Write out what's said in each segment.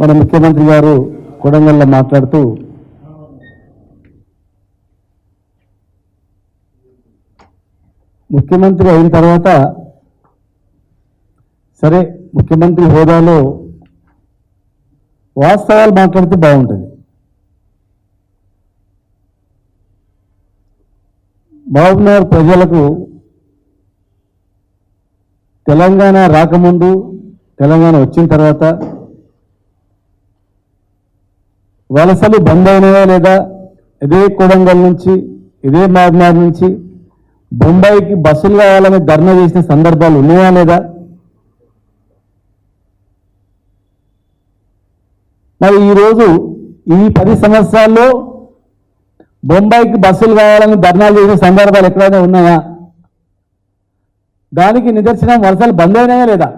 మన ముఖ్యమంత్రి గారు కొడంగల్లో మాట్లాడుతూ ముఖ్యమంత్రి అయిన తర్వాత సరే ముఖ్యమంత్రి హోదాలో వాస్తవాలు మాట్లాడితే బాగుంటుంది. మహబూబ్నగర్ ప్రజలకు తెలంగాణ రాకముందు తెలంగాణ వచ్చిన తర్వాత వలసలు బంద్ అయినాయా లేదా? ఇదే కొడంగల్ నుంచి ఇదే మహబూబ్నగర్ నుంచి బొంబాయికి బస్సులు కావాలని ధర్నా చేసిన సందర్భాలు ఉన్నాయా లేదా? మరి ఈరోజు ఈ పది సంవత్సరాల్లో బొంబాయికి బస్సులు కావాలని ధర్నాలు చేసిన సందర్భాలు ఎక్కడైనా ఉన్నాయా? దానికి నిదర్శనం వలసలు బంద్ అయినాయా లేదా?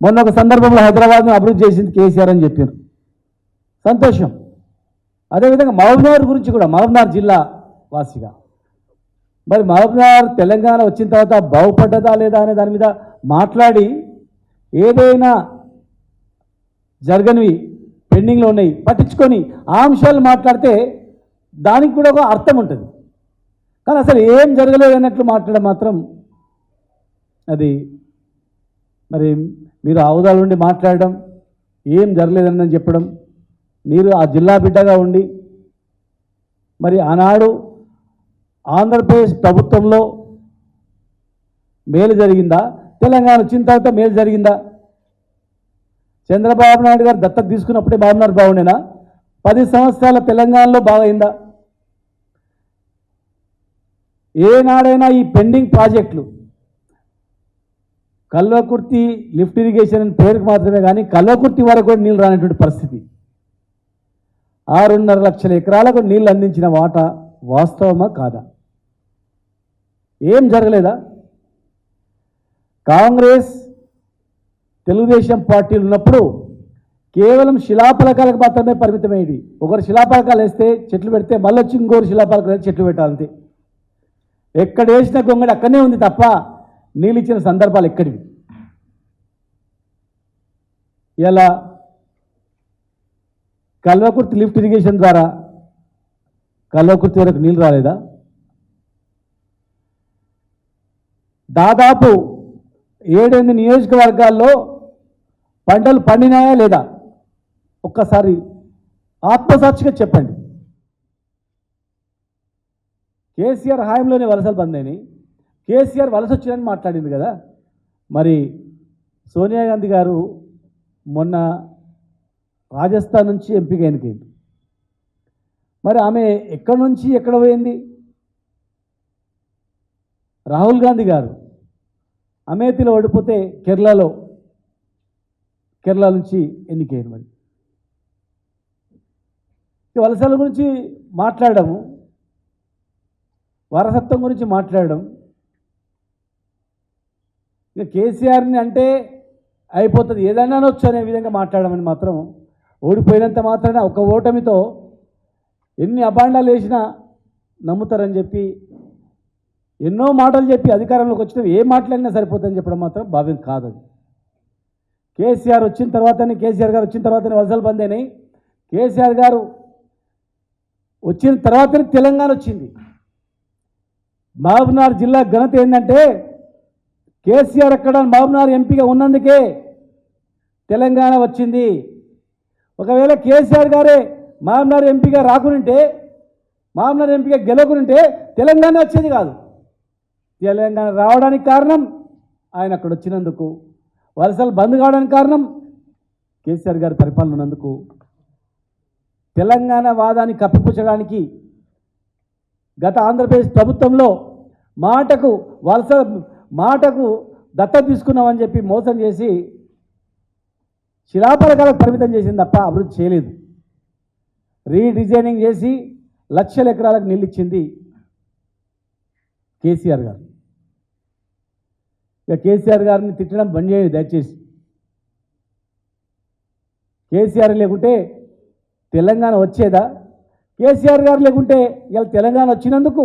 మొన్న ఒక సందర్భంలో హైదరాబాద్ను అభివృద్ధి చేసింది కేసీఆర్ అని చెప్పారు. సంతోషం. అదేవిధంగా మహబూబ్నగర్ గురించి కూడా మహబూబ్నగర్ జిల్లా వాసిగా. మరి మహబూబ్నగర్ తెలంగాణ వచ్చిన తర్వాత బాగుపడ్డదా లేదా అనే దాని మీద మాట్లాడి ఏదైనా జరగనివి పెండింగ్లో ఉన్నాయి పట్టించుకొని ఆ అంశాలు మాట్లాడితే దానికి కూడా ఒక అర్థం ఉంటుంది. కానీ అసలు ఏం జరగలేదు అన్నట్లు మాట్లాడడం మాత్రం అది మరి మీరు అవదాల నుండి మాట్లాడడం ఏం జరగలేదని చెప్పడం మీరు ఆ జిల్లా బిడ్డగా ఉండి మరి ఆనాడు ఆంధ్రప్రదేశ్ ప్రభుత్వంలో మేలు జరిగిందా? తెలంగాణ వచ్చిన తర్వాత మేలు జరిగిందా? చంద్రబాబు నాయుడు గారు దత్తత తీసుకున్నప్పుడే బాగున్నారు బాగుండేనా పది సంవత్సరాల తెలంగాణలో బాగైందా? ఏనాడైనా ఈ పెండింగ్ ప్రాజెక్టులు కల్వకుర్తి లిఫ్ట్ ఇరిగేషన్ అని పేరుకు మాత్రమే కానీ కల్వకుర్తి వరకు కూడా నీళ్ళు రానటువంటి పరిస్థితి. ఆరున్నర లక్షల ఎకరాలకు నీళ్ళు అందించిన వాటా వాస్తవమా కాదా? ఏం జరగలేదా? కాంగ్రెస్ తెలుగుదేశం పార్టీలు ఉన్నప్పుడు కేవలం శిలాఫలకాలకు మాత్రమే పరిమితమైంది. ఒకరు శిలాఫలకాలు వేస్తే చెట్లు పెడితే మళ్ళీ వచ్చి ఇంకోరు శిలాఫలకాలు వేస్తే చెట్లు పెట్టాలంతే ఎక్కడ వేసిన గొంగడి అక్కడనే ఉంది తప్ప నీళ్ళు ఇచ్చిన సందర్భాలు ఎక్కడివి? ఇలా కల్వకుర్తి లిఫ్ట్ ఇరిగేషన్ ద్వారా కల్వకుర్తి వరకు నీళ్ళు రాలేదా? దాదాపు ఏడెనిమిది నియోజకవర్గాల్లో పంటలు పండినాయా లేదా? ఒక్కసారి ఆత్మసాక్షిగా చెప్పండి. కేసీఆర్ హాయంలోనే వలసలు బంద్ అయినాయి కేసీఆర్ వలస వచ్చిందని మాట్లాడింది కదా. మరి సోనియా గాంధీ గారు మొన్న రాజస్థాన్ నుంచి ఎంపిక ఎన్నికైంది మరి ఆమె ఎక్కడి నుంచి ఎక్కడ పోయింది? రాహుల్ గాంధీ గారు అమేథీలో ఓడిపోతే కేరళలో కేరళ నుంచి ఎన్నికైంది మరి. వలసల గురించి మాట్లాడము వారసత్వం గురించి మాట్లాడడం ఇక కేసీఆర్ని అంటే అయిపోతుంది. ఏదైనా అనొచ్చు అనే విధంగా మాట్లాడమని మాత్రం ఓడిపోయినంత మాత్రాన ఒక ఓటమితో ఎన్ని అబాండాలు వేసినా నమ్ముతారని చెప్పి ఎన్నో మాటలు చెప్పి అధికారంలోకి వచ్చిన ఏ మాట్లాడినా సరిపోతుందని చెప్పడం మాత్రం భావ్యం కాదు అది కేసీఆర్ వచ్చిన తర్వాతనే కేసీఆర్ గారు వచ్చిన తర్వాతనే వలసలు బంద్ అయినాయి. కేసీఆర్ గారు వచ్చిన తర్వాతనే తెలంగాణ వచ్చింది. మహబూబ్నగర్ జిల్లా ఘనత ఏంటంటే కేసీఆర్ అక్కడ మహబూబ్నగర్ ఎంపీగా ఉన్నందుకే తెలంగాణ వచ్చింది. ఒకవేళ కేసీఆర్ గారే మహబూబ్నగర్ ఎంపీగా రాకునింటే మహబూబ్నగర్ ఎంపీగా గెలవకునింటే తెలంగాణ వచ్చేది కాదు. తెలంగాణ రావడానికి కారణం ఆయన అక్కడ వచ్చినందుకు వలసలు బంద్ కావడానికి కారణం కేసీఆర్ గారి పరిపాలన ఉన్నందుకు తెలంగాణ వాదాన్ని కప్పిపుచ్చడానికి గత ఆంధ్రప్రదేశ్ ప్రభుత్వంలో మాటకు వలస మాటకు దత్త తీసుకున్నామని చెప్పి మోసం చేసి శిలాపలకాలకు పరిమితం చేసింది తప్ప అభివృద్ధి చేయలేదు. రీడిజైనింగ్ చేసి లక్షల ఎకరాలకు నిలిచింది కేసీఆర్ గారు. ఇక కేసీఆర్ గారిని తిట్టడం బంద్ చేయండి దయచేసి. కేసీఆర్ లేకుంటే తెలంగాణ వచ్చేదా? కేసీఆర్ గారు లేకుంటే ఇలా తెలంగాణ వచ్చినందుకు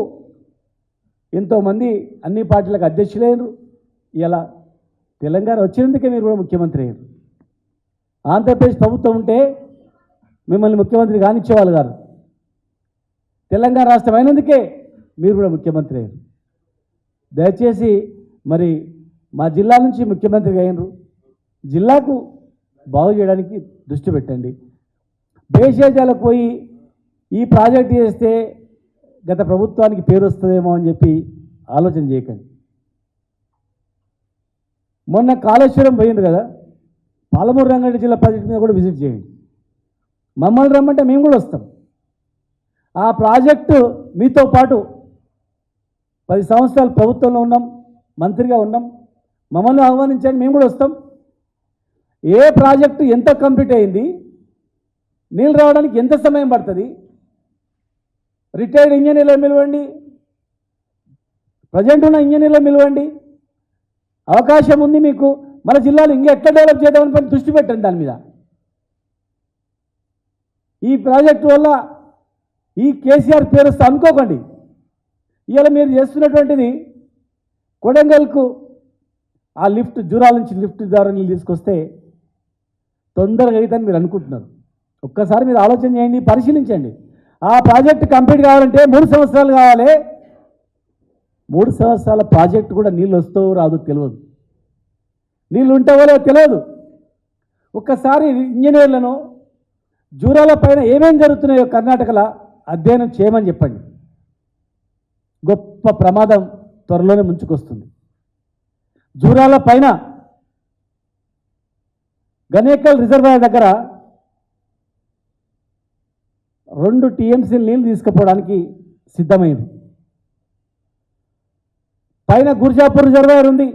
ఎంతోమంది అన్ని పార్టీలకు అధ్యక్షులైనరు. ఇలా తెలంగాణ వచ్చినందుకే మీరు కూడా ముఖ్యమంత్రి అయ్యారు. ఆంధ్రప్రదేశ్ ప్రభుత్వం ఉంటే మిమ్మల్ని ముఖ్యమంత్రి కానిచ్చేవాళ్ళు గారు తెలంగాణ రాష్ట్రం అయినందుకే మీరు కూడా ముఖ్యమంత్రి అయ్యారు. దయచేసి మరి మా జిల్లా నుంచి ముఖ్యమంత్రి అయినరు. జిల్లాకు బాగు చేయడానికి దృష్టి పెట్టండి. భేషజాలకు పోయి ఈ ప్రాజెక్ట్ చేస్తే గత ప్రభుత్వానికి పేరు వస్తుందేమో అని చెప్పి ఆలోచన చేయకండి. మొన్న కాళేశ్వరం పోయింది కదా? పాలమూరు రంగారెడ్డి జిల్లా ప్రాజెక్ట్ మీద కూడా విజిట్ చేయండి. మమ్మల్ని రమ్మంటే మేము కూడా వస్తాం. ఆ ప్రాజెక్టు మీతో పాటు పది సంవత్సరాలు ప్రభుత్వంలో ఉన్నాం మంత్రిగా ఉన్నాం. మమ్మల్ని ఆహ్వానించండి మేము కూడా వస్తాం. ఏ ప్రాజెక్టు ఎంత కంప్లీట్ అయింది నీళ్ళు రావడానికి ఎంత సమయం పడుతుంది రిటైర్డ్ ఇంజనీర్లు పిలవండి ప్రజెంట్ ఉన్న ఇంజనీర్లు పిలవండి అవకాశం ఉంది మీకు. మన జిల్లాలో ఇంకా ఎట్లా డెవలప్ చేద్దామని పని దృష్టి పెట్టండి దాని మీద. ఈ ప్రాజెక్టు వల్ల ఈ కేసీఆర్ పేరు వస్తే అనుకోకండి. ఇవాళ మీరు చేస్తున్నటువంటిది కొడంగల్కు ఆ లిఫ్ట్ జూరాల నుంచి లిఫ్ట్ ద్వారా నీళ్ళు తీసుకొస్తే తొందరగా అవుతుందని మీరు అనుకుంటున్నారు. ఒక్కసారి మీరు ఆలోచన చేయండి పరిశీలించండి. ఆ ప్రాజెక్ట్ కంప్లీట్ కావాలంటే మూడు సంవత్సరాలు కావాలి. మూడు సంవత్సరాల ప్రాజెక్ట్ కూడా నీళ్ళు వస్తావో రాదో తెలియదు. నీళ్ళు ఉంటావో తెలియదు ఒక్కసారి ఇంజనీర్లను జూరాల పైన ఏమేం జరుగుతున్నాయో కర్ణాటకలో అధ్యయనం చేయమని చెప్పండి. గొప్ప ప్రమాదం త్వరలోనే ముంచుకొస్తుంది. జూరాల పైన గణేకల్ రిజర్వాయర్ దగ్గర రెండు టీఎంసీలు నీళ్ళు తీసుకుపోవడానికి సిద్ధమైంది. పైన గుర్జాపూర్ రిజర్వాయర్ ఉంది.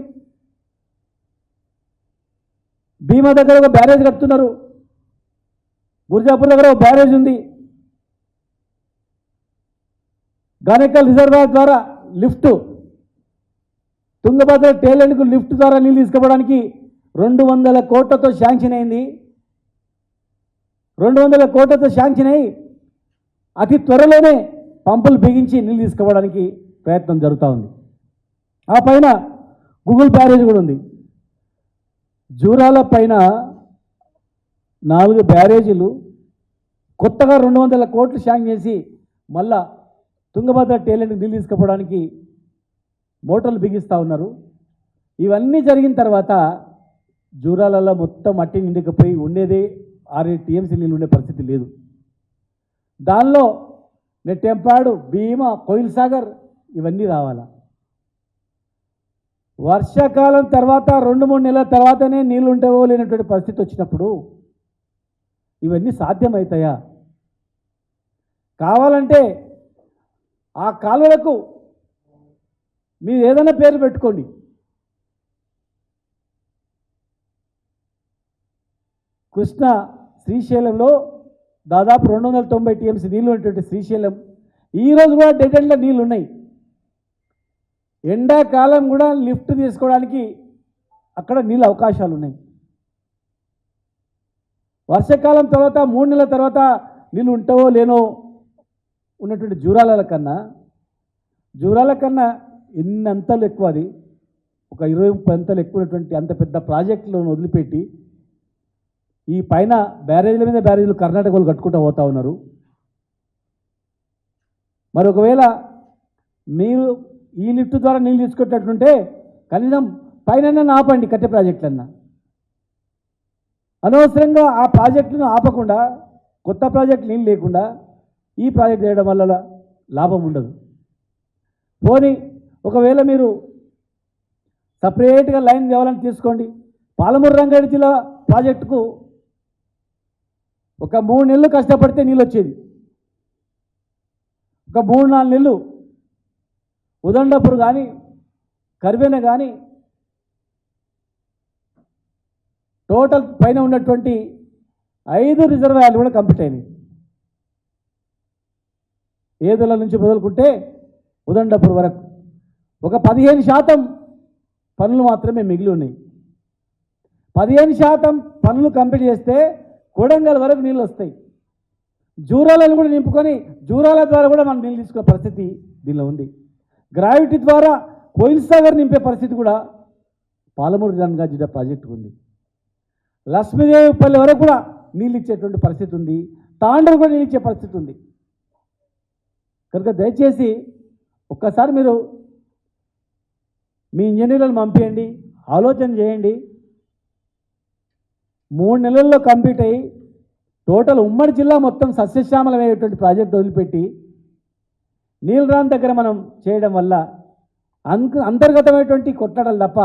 భీమా దగ్గర ఒక బ్యారేజ్ కడుతున్నారు. గుర్జాపూర్ దగ్గర ఒక బ్యారేజ్ ఉంది. గానేకల్ రిజర్వాయర్ ద్వారా లిఫ్ట్ తుంగభద్ర టేలెంట్కు లిఫ్ట్ ద్వారా నీళ్ళు తీసుకోవడానికి రెండు వందల కోట్లతో శాంక్షన్ అయింది. రెండు వందల కోట్లతో శాంక్షన్ అయి అతి త్వరలోనే పంపులు బిగించి నీళ్ళు తీసుకోవడానికి ప్రయత్నం జరుగుతూ ఉంది. ఆ పైన గూగుల్ బ్యారేజ్ కూడా ఉంది. జూరాల పైన నాలుగు బ్యారేజీలు కొత్తగా రెండు వందల కోట్లు శాంక్షన్ చేసి మళ్ళా తుంగభద్ర టేలెంట్ నీళ్ళు తీసుకుపోవడానికి మోటార్లు బిగిస్తూ ఉన్నారు. ఇవన్నీ జరిగిన తర్వాత జూరాలలో మొత్తం మట్టి నిండికపోయి ఉండేదే ఆరేడు టీఎంసీ నీళ్ళు ఉండే పరిస్థితి లేదు. దానిలో నెట్టెంపాడు భీమా కోయిల్ సాగర్ ఇవన్నీ రావాలా? వర్షాకాలం తర్వాత రెండు మూడు నెలల తర్వాతనే నీళ్ళు ఉంటావో లేనటువంటి పరిస్థితి వచ్చినప్పుడు ఇవన్నీ సాధ్యమవుతాయా కావాలంటే ఆ కాలువలకు మీరు ఏదైనా పేరు పెట్టుకోండి. కృష్ణ శ్రీశైలంలో దాదాపు రెండు వందల తొంభై టీఎంసీ నీళ్ళు ఉన్నటువంటి శ్రీశైలం. ఈరోజు కూడా డెడ్ ఎండ్లో నీళ్ళు ఉన్నాయి ఎండాకాలం కూడా లిఫ్ట్ తీసుకోవడానికి అక్కడ నీళ్ళ అవకాశాలు ఉన్నాయి. వర్షాకాలం తర్వాత మూడు నెలల తర్వాత నీళ్ళు ఉంటావో లేనో ఉన్నటువంటి జూరాల కన్నా జూరాల కన్నా ఎన్ని అంతలు ఎక్కువ అది? ఒక ఇరవై ముప్పై అంతలు ఎక్కువ ఉన్నటువంటి అంత పెద్ద ప్రాజెక్టులను వదిలిపెట్టి ఈ పైన బ్యారేజీల మీద బ్యారేజీలు కర్ణాటక వాళ్ళు కట్టుకుంటూ పోతా ఉన్నారు. మరి ఒకవేళ మీరు ఈ లిఫ్ట్ ద్వారా నీళ్ళు తీసుకొచ్చేటట్టుంటే కనీసం పైన ఆపండి కట్టె ప్రాజెక్టులన్నా. అనవసరంగా ఆ ప్రాజెక్టును ఆపకుండా కొత్త ప్రాజెక్టు నీళ్ళు లేకుండా ఈ ప్రాజెక్ట్ చేయడం వల్ల లాభం ఉండదు. పోనీ ఒకవేళ మీరు సపరేట్గా లైన్ కావాలని తీసుకోండి. పాలమూరు రంగారెడ్డి జిల్లా ప్రాజెక్టుకు ఒక మూడు నెలలు కష్టపడితే నీళ్ళు వచ్చేది. ఒక మూడు నాలుగు నెలలు ఉదండపురు కానీ కరివెన కానీ టోటల్ పైన ఉన్నటువంటి ఐదు రిజర్వాయర్లు కూడా కంప్లీట్ అయినాయి. ఏదుల నుంచి మొదలుకుంటే ఉదండపురు వరకు. ఒక పదిహేను శాతం పనులు మాత్రమే మిగిలి ఉన్నాయి. పదిహేను శాతం పనులు కంప్లీట్ చేస్తే కొడంగల్ వరకు నీళ్ళు వస్తాయి. జూరాలను కూడా నింపుకొని జూరాల ద్వారా కూడా మనం నీళ్ళు తీసుకునే పరిస్థితి దీనిలో ఉంది. గ్రావిటీ ద్వారా కోయిల్ సాగర్ నింపే పరిస్థితి కూడా పాలమూరు జనగా జిల్లా ప్రాజెక్టు ఉంది. లక్ష్మీదేవిపల్లి వరకు కూడా నీళ్ళు ఇచ్చేటువంటి పరిస్థితి ఉంది. తాండూరు కూడా నీళ్ళు ఇచ్చే పరిస్థితి ఉంది. కనుక దయచేసి ఒక్కసారి మీరు మీ ఇంజనీర్లను పంపించండి ఆలోచన చేయండి. మూడు నెలల్లో కంప్లీట్ అయ్యి టోటల్ ఉమ్మడి జిల్లా మొత్తం సస్యశ్యామలమయ్యేటువంటి ప్రాజెక్ట్ వదిలిపెట్టి నీలరాన్ దగ్గర మనం చేయడం వల్ల అంక అంతర్గతమైనటువంటి కొట్టడాలు తప్ప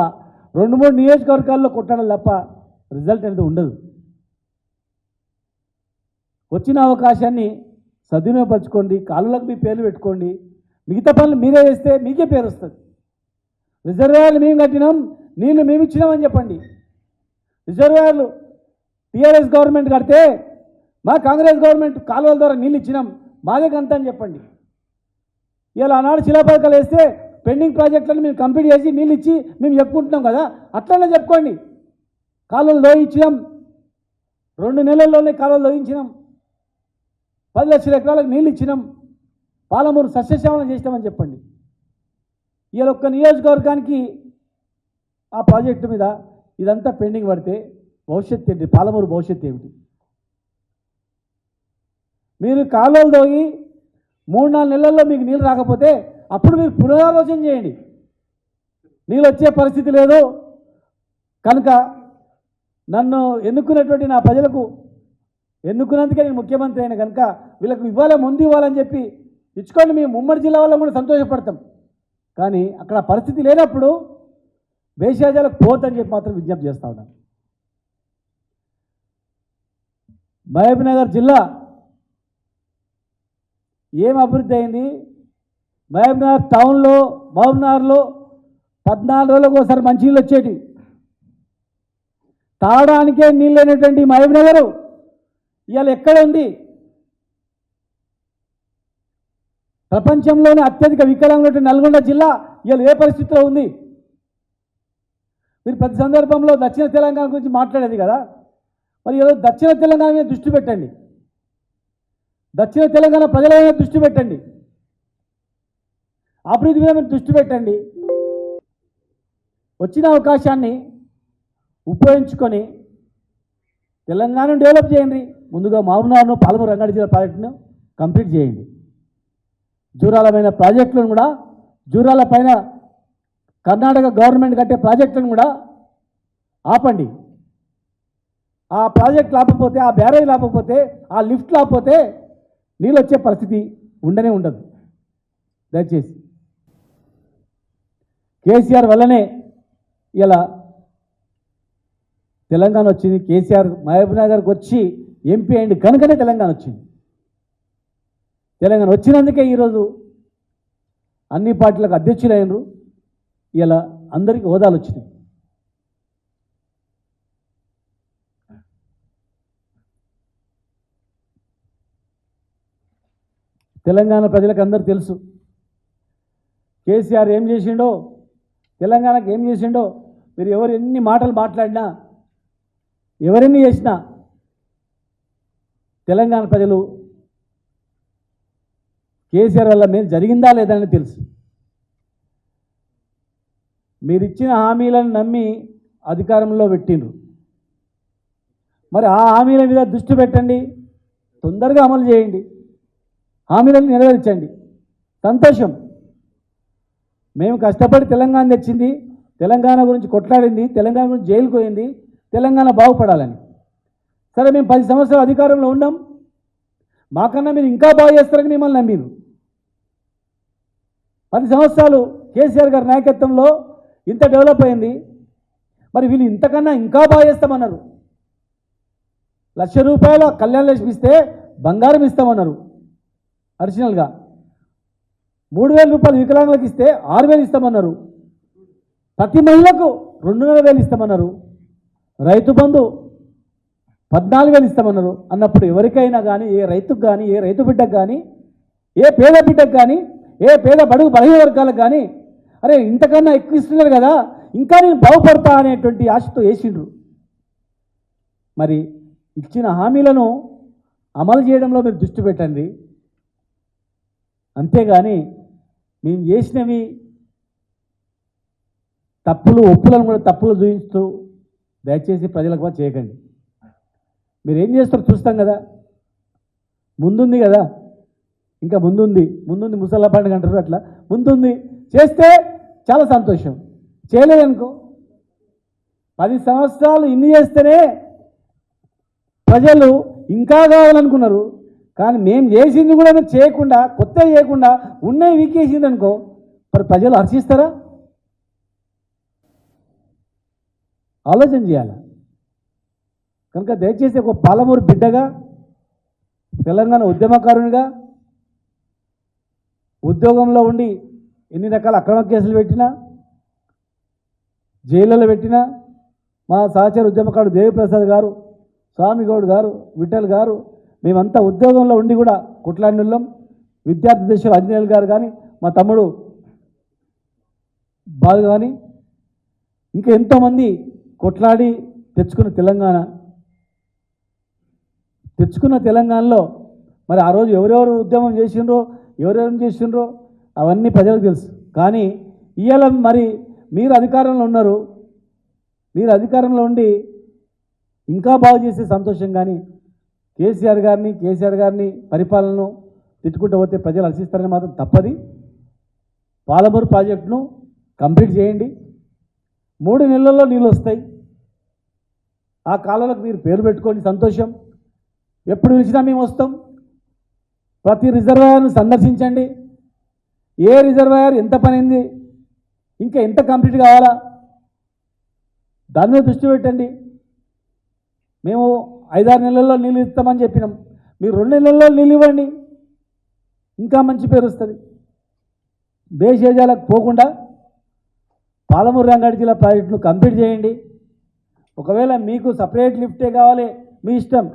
రెండు మూడు నియోజకవర్గాల్లో కొట్టడాలు తప్ప రిజల్ట్ అనేది ఉండదు. వచ్చిన అవకాశాన్ని సద్వినియోగపరచుకోండి కాలువలకు మీ పేర్లు పెట్టుకోండి మిగతా పనులు మీరే చేస్తే మీకే పేరు వస్తుంది. రిజర్వాయర్లు మేము కట్టినాం నీళ్ళు మేము ఇచ్చినామని చెప్పండి. రిజర్వాయర్లు టీఆర్ఎస్ గవర్నమెంట్ కడితే మా కాంగ్రెస్ గవర్నమెంట్ కాలువల ద్వారా నీళ్ళు ఇచ్చినాం మాదే కంత అని చెప్పండి. ఇలా ఆనాడు శిలాపథకాలు వేస్తే పెండింగ్ ప్రాజెక్టులను మేము కంప్లీట్ చేసి నీళ్ళు ఇచ్చి మేము చెప్పుకుంటున్నాం కదా అట్లనే చెప్పుకోండి. కాలువలు లోయించినాం. రెండు నెలల్లోనే కాలువలు లోయించినాం. పది లక్షల ఎకరాలకు నీళ్ళు ఇచ్చినాం. పాలమూరు సస్యశ్యామలం చేసినామని చెప్పండి. ఇలా ఒక్క నియోజకవర్గానికి ఆ ప్రాజెక్టు మీద ఇదంతా పెండింగ్ పడితే భవిష్యత్తు ఏంటి? పాలమూరు భవిష్యత్తు ఏమిటి? మీరు కాలువలు దోగి మూడు నాలుగు నెలల్లో మీకు నీళ్ళు రాకపోతే అప్పుడు మీరు పునరాలోచన చేయండి. నీళ్ళు వచ్చే పరిస్థితి లేదు. కనుక నన్ను ఎన్నుకున్నటువంటి నా ప్రజలకు ఎన్నుకున్నందుకే నేను ముఖ్యమంత్రి అయిన కనుక వీళ్ళకు ఇవ్వాలి ముందు ఇవ్వాలని చెప్పి ఇచ్చుకోండి. మేము ఉమ్మడి జిల్లా వాళ్ళం కూడా సంతోషపడతాం. కానీ అక్కడ పరిస్థితి లేనప్పుడు వేషాజాలకు పోతని చెప్పి మాత్రం విజ్ఞప్తి చేస్తా ఉన్నాను. మహబూబ్ జిల్లా ఏం అభివృద్ధి అయింది? మహబూబ్నగర్ టౌన్లో మహబూబ్నగర్లో పద్నాలుగు రోజులకు ఒకసారి మంచి నీళ్ళు వచ్చేటి తాగడానికే నీళ్ళు లేనటువంటి మహబూబ్నగర్ ఇవాళ ఎక్కడ ఉంది? ప్రపంచంలోనే అత్యధిక వికలాంగులైన నల్గొండ జిల్లా ఇవాళ ఏ పరిస్థితిలో ఉంది? మీరు ప్రతి సందర్భంలో దక్షిణ తెలంగాణ గురించి మాట్లాడేది కదా? మరి ఈరోజు దక్షిణ తెలంగాణ మీద దృష్టి పెట్టండి. దక్షిణ తెలంగాణ ప్రజల మీద దృష్టి పెట్టండి. అభివృద్ధి మీద మీరు దృష్టి పెట్టండి. వచ్చిన అవకాశాన్ని ఉపయోగించుకొని తెలంగాణను డెవలప్ చేయండి. ముందుగా మహబూబ్నగర్ను పాలమూరు రంగారెడ్డి జిల్లా ప్రాజెక్టును కంప్లీట్ చేయండి. జూరాలమైన ప్రాజెక్టులను కూడా జూరాల పైన కర్ణాటక గవర్నమెంట్ కట్టే ప్రాజెక్టులను కూడా ఆపండి. ఆ ప్రాజెక్ట్ లేకపోతే ఆ బ్యారేజ్ లేకపోతే ఆ లిఫ్ట్ లేకపోతే నీళ్ళు వచ్చే పరిస్థితి ఉండనే ఉండదు. దయచేసి. కేసీఆర్ వల్లనే ఇలా తెలంగాణ వచ్చింది. కేసీఆర్ మహబూబ్నగర్కి వచ్చి ఎంపీ అయింది కనుకనే తెలంగాణ వచ్చింది. తెలంగాణ వచ్చినందుకే ఈరోజు అన్ని పార్టీలకు అధ్యక్షులైనరు. ఇలా అందరికీ హోదాలు వచ్చినాయి. తెలంగాణ ప్రజలకు అందరూ తెలుసు. కేసీఆర్ ఏం చేసిండో తెలంగాణకు ఏం చేసిండో మీరు ఎవరు ఎన్ని మాటలు మాట్లాడినా ఎవరెన్ని చేసినా తెలంగాణ ప్రజలు కేసీఆర్ వల్ల మేము జరిగిందా లేదా అని తెలుసు. మీరు ఇచ్చిన హామీలను నమ్మి అధికారంలో పెట్టిండ్రు. మరి ఆ హామీల మీద దృష్టి పెట్టండి తొందరగా అమలు చేయండి. హామీలను నెరవేర్చండి. సంతోషం. మేము కష్టపడి తెలంగాణ తెచ్చింది తెలంగాణ గురించి కొట్లాడింది తెలంగాణ గురించి జైలుకు పోయింది తెలంగాణ బాగుపడాలని. సరే మేము పది సంవత్సరాలు అధికారంలో ఉన్నాం మాకన్నా మీరు ఇంకా బాగు చేస్తారని మిమ్మల్ని నమ్మిరు. పది సంవత్సరాలు కేసీఆర్ గారి నాయకత్వంలో ఇంత డెవలప్ అయింది. మరి వీళ్ళు ఇంతకన్నా ఇంకా బాగా చేస్తామన్నారు. లక్ష రూపాయల కళ్యాణ్ లక్ష్మి ఇస్తే బంగారం ఇస్తామన్నారు. అడిషనల్గా. మూడు వేల రూపాయలు వికలాంగులకు ఇస్తే ఆరు వేలు ఇస్తామన్నారు. ప్రతి మహిళకు రెండున్నర వేలు ఇస్తామన్నారు. రైతు బంధు పద్నాలుగు వేలు ఇస్తామన్నారు. అన్నప్పుడు ఎవరికైనా కానీ ఏ రైతుకు కానీ ఏ రైతు బిడ్డకు కానీ ఏ పేద బిడ్డకు కానీ ఏ పేద బడుగు బలహీన వర్గాలకు కానీ అరే ఇంతకన్నా ఎక్కువ ఇస్తున్నారు కదా ఇంకా నేను బాగుపడతా అనేటువంటి ఆశతో వేసిండ్రు. మరి ఇచ్చిన హామీలను అమలు చేయడంలో మీరు దృష్టి పెట్టండి. అంతేగాని మేము చేసినవి తప్పులు ఒప్పులను కూడా తప్పులు చూపిస్తూ దయచేసి ప్రజలకు కూడా చేయకండి. మీరు ఏం చేస్తారో చూస్తాం కదా. ముందుంది కదా. ఇంకా ముందుంది. ముందుంది ముసల్లా పండుగ అంటారు అట్లా. ముందుంది. చేస్తే చాలా సంతోషం. చేయలేదనుకో. పది సంవత్సరాలు ఇన్ని చేస్తేనే ప్రజలు ఇంకా కావాలనుకున్నారు. కానీ మేము చేసింది కూడా మీరు చేయకుండా కొత్త చేయకుండా ఉన్నవి వీకేసింది అనుకో మరి ప్రజలు హర్షిస్తారా? ఆలోచన చేయాలి? కనుక దయచేసి ఒక పాలమూరు బిడ్డగా తెలంగాణ ఉద్యమకారునిగా ఉద్యోగంలో ఉండి ఎన్ని రకాల అక్రమ కేసులు పెట్టినా జైళ్ళలో పెట్టినా మా సహచర ఉద్యమకారుడు దేవిప్రసాద్ గారు స్వామిగౌడ్ గారు విఠల్ గారు మేమంతా ఉద్యోగంలో ఉండి కూడా కుట్లాండుల్లం విద్యార్థి దశలో అంజనేయులు గారు కానీ మా తమ్ముడు బాలు కానీ ఇంకా ఎంతోమంది కొట్లాడి తెచ్చుకున్న తెలంగాణ. తెచ్చుకున్న తెలంగాణలో మరి ఆ రోజు ఎవరెవరు ఉద్యమం చేసిండ్రో ఎవరెవరు చేసిండ్రో అవన్నీ ప్రజలకు తెలుసు. కానీ ఇవాళ మరి మీరు అధికారంలో ఉన్నారు. మీరు అధికారంలో ఉండి ఇంకా బాగు చేసే సంతోషం కానీ కేసీఆర్ గారిని కేసీఆర్ గారిని పరిపాలనను తిట్టుకుంటూ పోతే ప్రజలు హర్షిస్తారని మాత్రం తప్పది. పాలమూరు ప్రాజెక్టును కంప్లీట్ చేయండి. మూడు నెలల్లో నీళ్ళు వస్తాయి. ఆ కాలంలోకి మీరు పేరు పెట్టుకోండి సంతోషం. ఎప్పుడు పిలిచినా మేము వస్తాం. ప్రతి రిజర్వాయర్ను సందర్శించండి. ఏ రిజర్వాయర్ ఎంత పనింది ఇంకా ఎంత కంప్లీట్ కావాలా దాని మీద దృష్టి పెట్టండి. మేము ఐదారు నెలల్లో నీళ్ళు ఇస్తామని చెప్పినాం. మీరు రెండు నెలల్లో నీళ్ళు ఇవ్వండి. ఇంకా మంచి పేరు వస్తుంది. బేషేజాలకు పోకుండా పాలమూరు రంగారెడ్డి జిల్లా ప్రాజెక్టును కంప్లీట్ చేయండి. ఒకవేళ మీకు సపరేట్ లిఫ్టే కావాలి మీ ఇష్టం.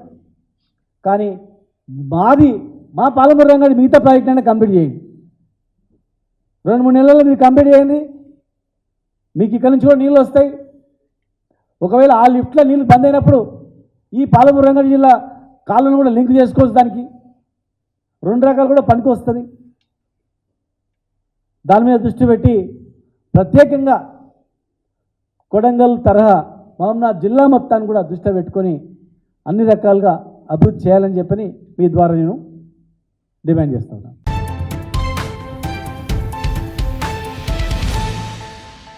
కానీ మాది మా పాలమూరు రంగారెడ్డి మిగతా ప్రాజెక్ట్ అయినా కంప్లీట్ చేయండి. రెండు మూడు నెలల్లో మీరు కంప్లీట్ చేయండి. మీకు ఇక్కడ నుంచి కూడా నీళ్ళు వస్తాయి. ఒకవేళ ఆ లిఫ్ట్లో నీళ్ళు బంద్ అయినప్పుడు ఈ పాలమూరు రంగారెడ్డి జిల్లా కాళ్ళను కూడా లింక్ చేసుకోవచ్చు దానికి. రెండు రకాలు కూడా పనికి వస్తుంది. దాని మీద దృష్టి పెట్టి ప్రత్యేకంగా కొడంగల్ తరహా మహమ్నాథ్ జిల్లా మొత్తాన్ని కూడా దృష్టి పెట్టుకొని అన్ని రకాలుగా అభివృద్ధి చేయాలని చెప్పని మీ ద్వారా నేను డిమాండ్ చేస్తున్నాను